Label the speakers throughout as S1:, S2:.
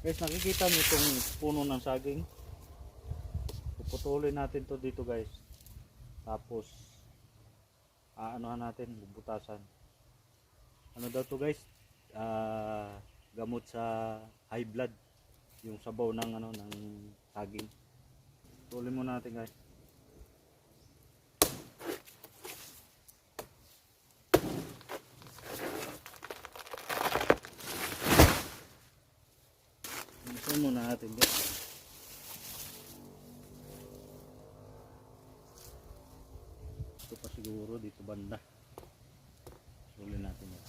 S1: Guys, nakikita niyo itong puno ng saging. Puputulin natin to dito guys. Tapos, aanohan natin, bubutasan. Ano daw to guys? Ah, gamot sa high blood. Yung sabaw ng ano ng saging. Putulin muna natin guys. Ito muna natin guys. Ito pa siguro dito banda. Suli natin yan.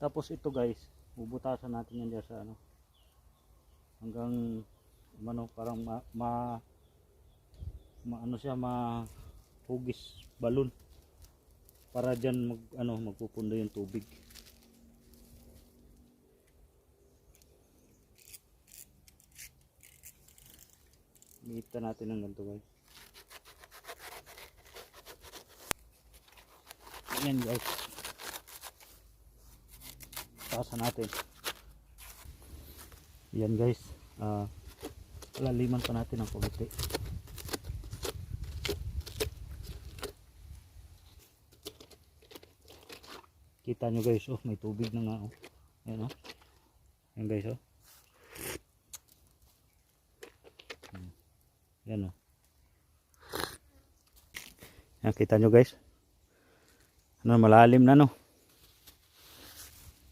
S1: Tapos ito guys, bubutasan natin yan dyan sa ano hanggang ano parang ma, ma, ma ano siya ma hugis balon para diyan mag ano magpupundo yung tubig Mita natin ng ganito guys. Ayan guys. Tasan natin. Yan guys. Ah, laliman pa natin ng konti. Kita nyo guys, oh, may tubig na nga. Oh. Yan oh. Yan guys, oh. Yan oh. Yan, kita nyo guys. Ano, malalim na no.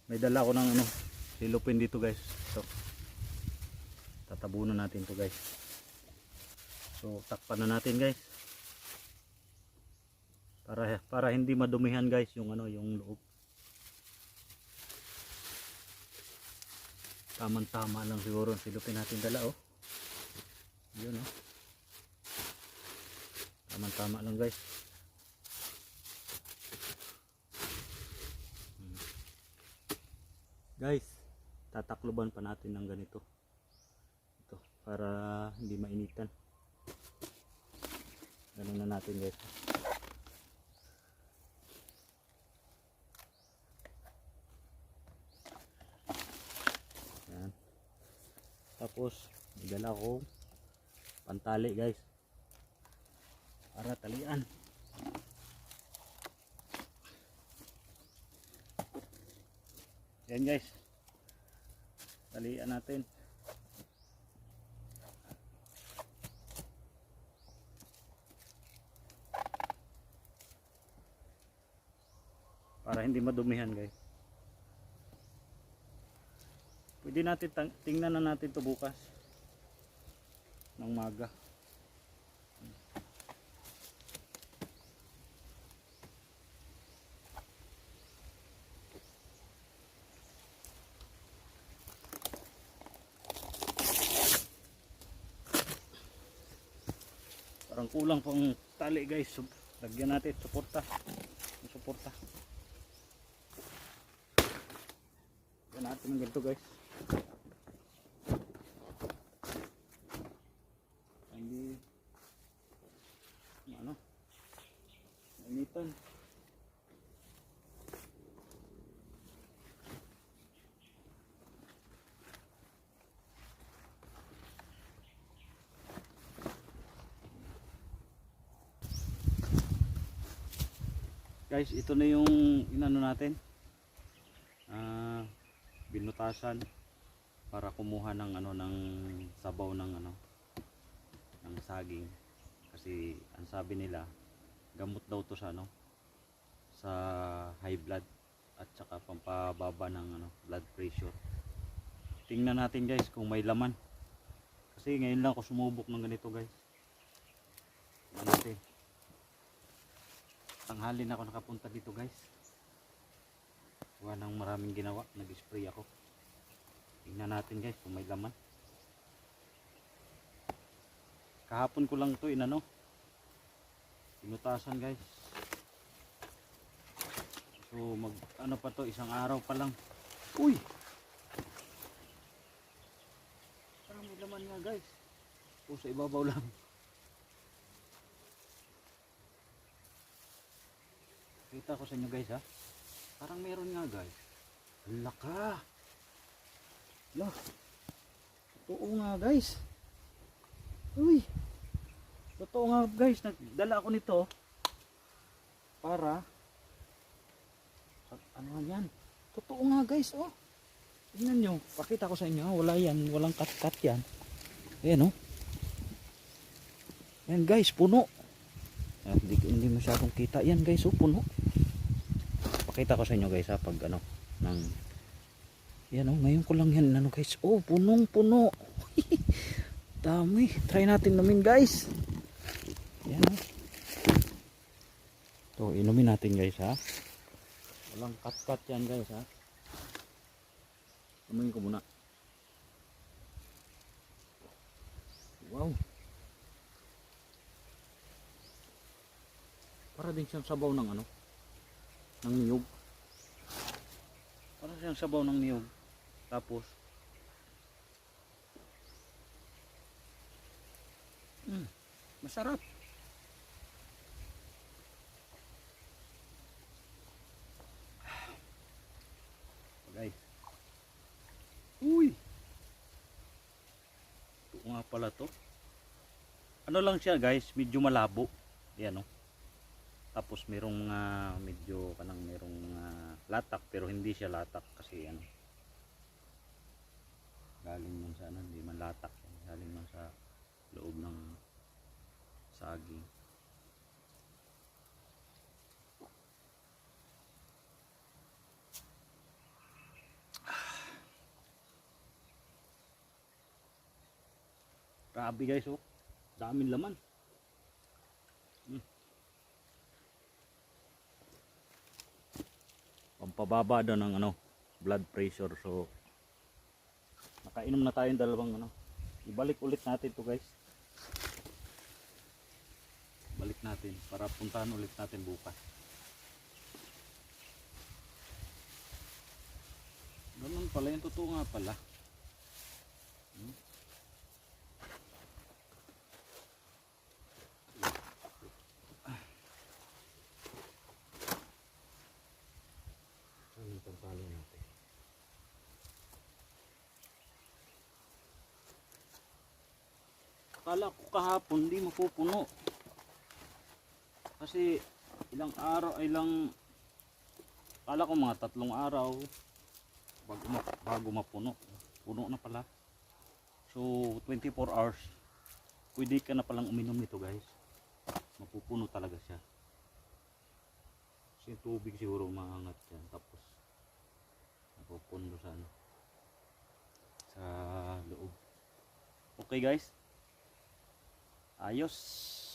S1: May dala ko ng ano, silupin dito guys. Ito. Tatabunan natin to guys. So takpan na natin guys. Para para hindi madumihan guys yung ano yung loob. Tamang-tama lang siguro ang silupin natin dala oh. Yun oh. Tamang-tama lang guys. Guys, tatakloban pa natin ng ganito ito para hindi mainitan. Ganun na natin guys. Yan tapos nagdala ko pantali guys. Para talian. Yan guys. Talian natin para hindi madumihan guys. Pwede natin tingnan na natin to bukas. Ng maga. Parang kulang pang tali guys. Lagyan natin suporta yan natin ng ganito guys. Hindi. Ano? Mainitan. Guys ito na yung inano natin. Ah binutasan para kumuha ng ano ng sabaw ng ano ng saging. Kasi ang sabi nila gamot daw to sa ano sa high blood at saka pampababa ng ano blood pressure. Tingnan natin guys kung may laman. Kasi ngayon lang ako sumubok ng ganito guys. Tingnan natin. Tanghali na ako nakapunta dito guys wala nang maraming ginawa. Nag spray ako. Tingnan natin guys kung may laman. Kahapon ko lang to inano. Pinutasan guys. So mag ano pa to? Isang araw pa lang. Uy! Nga guys. O sa ibabaw lang. Kita ko sa inyo guys ha. Parang meron nga guys. Laka. Lah. Totoo nga guys. Uy. Totoo nga guys. Nagdala ako nito. Para. Ano nga yan? Totoo nga guys oh. Tingnan nyo. Pakita ko sa inyo. Wala yan. Walang cut-cut yan. Ayan oh. Yan guys. Puno. Ah, hindi, hindi masyadong kita. Yan guys oh. Puno. Pakita ko sa inyo guys ha. Pag ano. Ng yan oh, ngayon ko lang yan ano guys. Oh, punong puno. Dami. Try natin namin guys. Yan oh. To, inumin natin guys ha. Walang cut-cut yan guys ha. Inumin ko muna. Wow. Para din siyang sabaw ng ano? Ng niyog. Para siyang sabaw ng niyog. Tapos Mm, masarap. Guys. Uy. Ito nga pala to. Ano lang siya guys, medyo malabo. Ayan oh. Tapos merong mga medyo kanang merong mga latak pero hindi siya latak kasi ano. Galing man sa ano, hindi man latak. Galing man sa loob ng saging. Grabe guys oh. Daming laman. Pampababa daw ng ano, blood pressure. So nakainom na tayong dalawang ano. Ibalik ulit natin to guys. Balik natin para puntahan ulit natin bukas. Ganun pala yung totoo nga pala. Hmm? Ano yung pagpalo natin? Akala ko kahapon hindi mapupuno. Kasi ilang araw, ilang akala ko mga tatlong araw bago, ma- bago mapuno. Puno na pala. So 24 hours. Pwede ka na palang uminom nito guys. Mapupuno talaga siya. Kasi tubig siguro maangat yan. Tapos napupuno sa ano sa loob. Okay guys. Adiós.